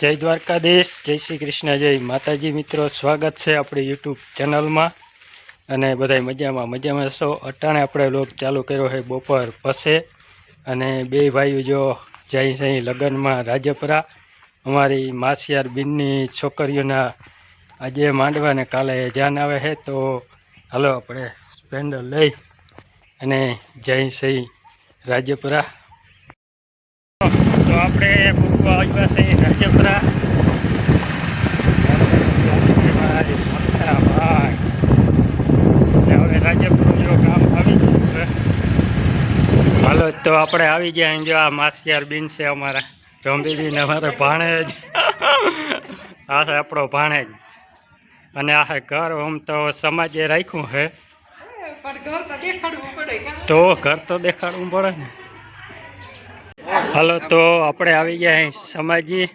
જય દ્વારકાધીશ, જય શ્રી કૃષ્ણ, જય માતાજી મિત્રો. સ્વાગત છે આપણી યુટ્યુબ ચેનલમાં. અને બધાય મજામાં મજામાં છો? અટાણે આપણે લોક ચાલુ કર્યો છે બપોર પસે અને બે ભાઈઓ જો જય જઈ લગ્નમાં રાજપરા. અમારી માસિયાર બિનની છોકરીઓના આજે માંડવા ને કાલે જાન આવે છે. તો હાલો આપણે સ્પેન્ડર લઈ. અને જય સહી રાજપરા. તો આપણે ભૂકવા આવ્યા છે. રાજપરા હાલો તો આપણે આવી ગયા જો આ માસિયાર બિન છે અમારા. રંબીબીન અમારે ભાણેજ આ છે આપણો ભાણેજ અને આ ઘર આમ તો સમાજે રાખ્યું છે? તો ઘર તો દેખાડવું પડે ને. હાલો, તો આપણે આવી ગયા અહીં સમાજી.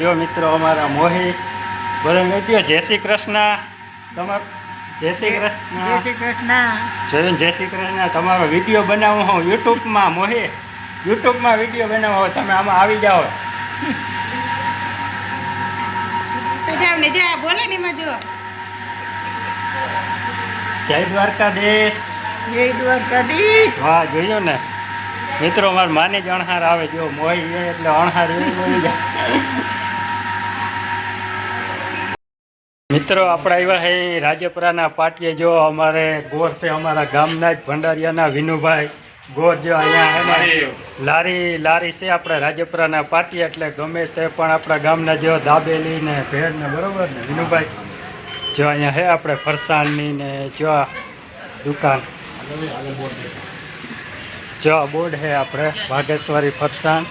જો મિત્રો, અમારા મોહી બધા મેટ્યો જય શ્રી કૃષ્ણ. તમાર જય શ્રી જય કૃષ્ણ. શ્રી કૃષ્ણ. જોયું જય શ્રી કૃષ્ણ? તમારો વીડિયો બનાવો હું યુટ્યુબમાં મોહી. યુટ્યુબમાં વીડિયો બનાવો તમે આમાં આવી જાઓ. ને જા બોલે ને એમાં જો. જય દ્વારકાધીશ. જય દ્વારકાધીશ. વાહ જોયું ને? મિત્રો મારા માને જ અણહાર આવે જો મોહી એટલે અણહાર એવી બોલી જાય મિત્રો આપણે આવ્યા છે રાજપરાના પાટીએ. જો અમારે ગોર છે અમારા ગામના જ ભંડારિયાના વિનુભાઈ. ગોર જો અહીંયા હે લારી. લારી છે આપણે રાજપરાના પાટી એટલે ગમે તે પણ આપણા ગામના જો દાબેલી ને ભેળ ને બરોબર ને વિનુભાઈ. જો અહીંયા હે આપણે ફરસાણની ને જો દુકાન. જો બોર્ડ છે આપણે ભાગેશ્વરી ફરસાણ.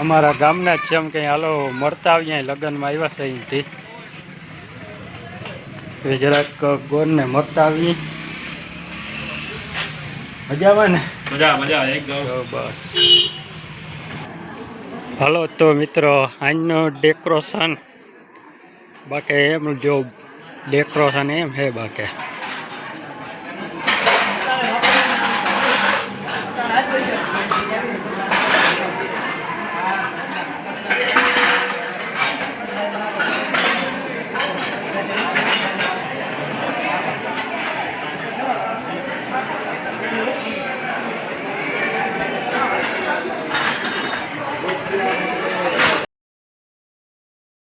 અમારા ગામના જ છે એમ કંઈ હાલો મળતા આવીએ લગ્નમાં આવ્યા છે અહીંથી. જરાક ગોરને મળતા આવીએ. મજા આવે ને? મજા મજા બસ. હાલો તો મિત્રો આજનો ડેકોરેશન બાકી એમ જો ડેકોરેશન એમ હે બાકી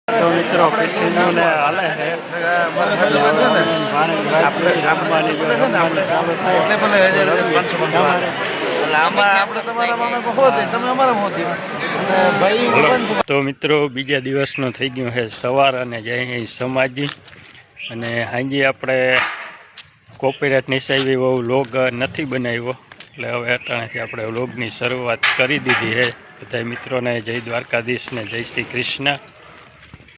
તો મિત્રો પીઠીનું તો મિત્રો, બીજા દિવસનો થઈ ગયો છે સવાર અને જય સમાજી અને હાજી આપણે કોપીરાઇટ નિસાવી બહુ લોગ નથી બનાવ્યો. એટલે હવે અટાણેથી આપણે લોગની શરૂઆત કરી દીધી છે. બધા મિત્રોને જય દ્વારકાધીશ ને જય શ્રી કૃષ્ણ.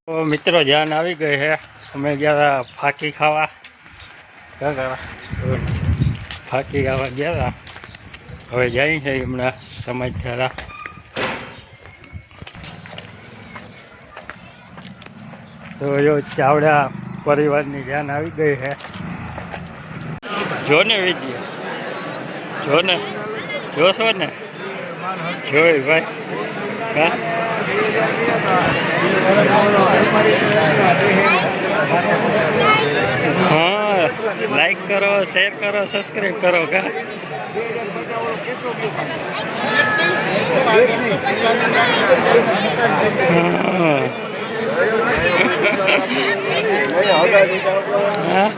મિત્રો, જાન આવી ગઈ છે. અમે ગયા ફાકી ખાવા. ક્યાં કરવા ફાકી ખાવા ગયા હતા હવે જાય છે હમણાં સમાચારા તો જો ચાવડા પરિવારની જાન આવી ગઈ છે. જો ને વીડિયો જો ને. જોશો ને? જોઈ ભાઈ. હા? હા લાઈક કરો શેર કરો સબસ્ક્રાઈબ કરો કા હા હા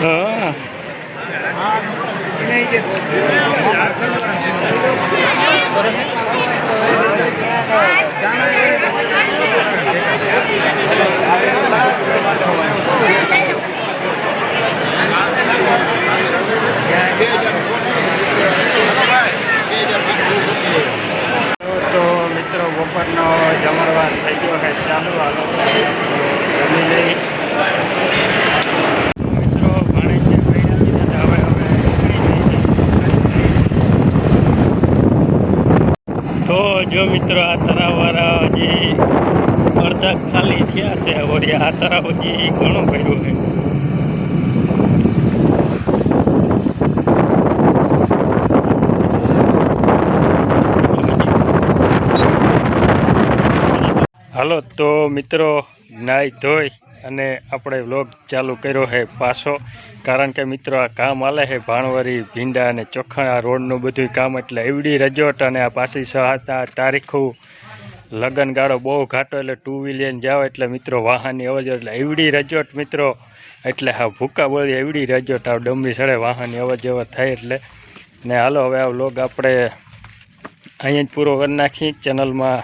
હા તો મિત્રો બપોરનો જમણવાર થઈ ગયો કે ચાલુ હાલો જમી લઈ જો મિત્રો, આ તરાવવાળા હજી અડધા ખાલી થયા છે, વળી આ તરાવ હજી ઘણું ભર્યું છે. હાલો, તો મિત્રો, નાઈ ધોઈ અને આપણે વ્લોગ ચાલુ કર્યો છે પાછો. કારણ કે મિત્રો આ કામ આલે છે ભાણવરી, ભીંડા અને ચોખા આ રોડનું બધું કામ એટલે એવડી રજોટ અને આ પાછી સહાતા તારીખો તારીખું લગન ગાળો બહુ ઘાટો એટલે ટુ વ્હીલર જાઓ એટલે મિત્રો વાહનની અવર એટલે એવડી રજોટ મિત્રો. એટલે હા ભૂકા બોલી એવડી રજોટ આ ડમરી સડે વાહનની અવર જવર થાય એટલે. ને હાલો હવે આ વ્લોગ આપણે અહીંયા જ પૂરો કરી નાખી ચેનલમાં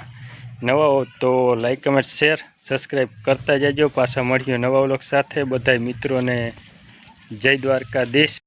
નવા હો તો લાઈક કમેન્ટ શેર સબસ્ક્રાઈબ કરતા જજો પાછા મળીએ નવા વ્લોગ સાથે. બધા મિત્રોને જય દ્વારકાધીશ.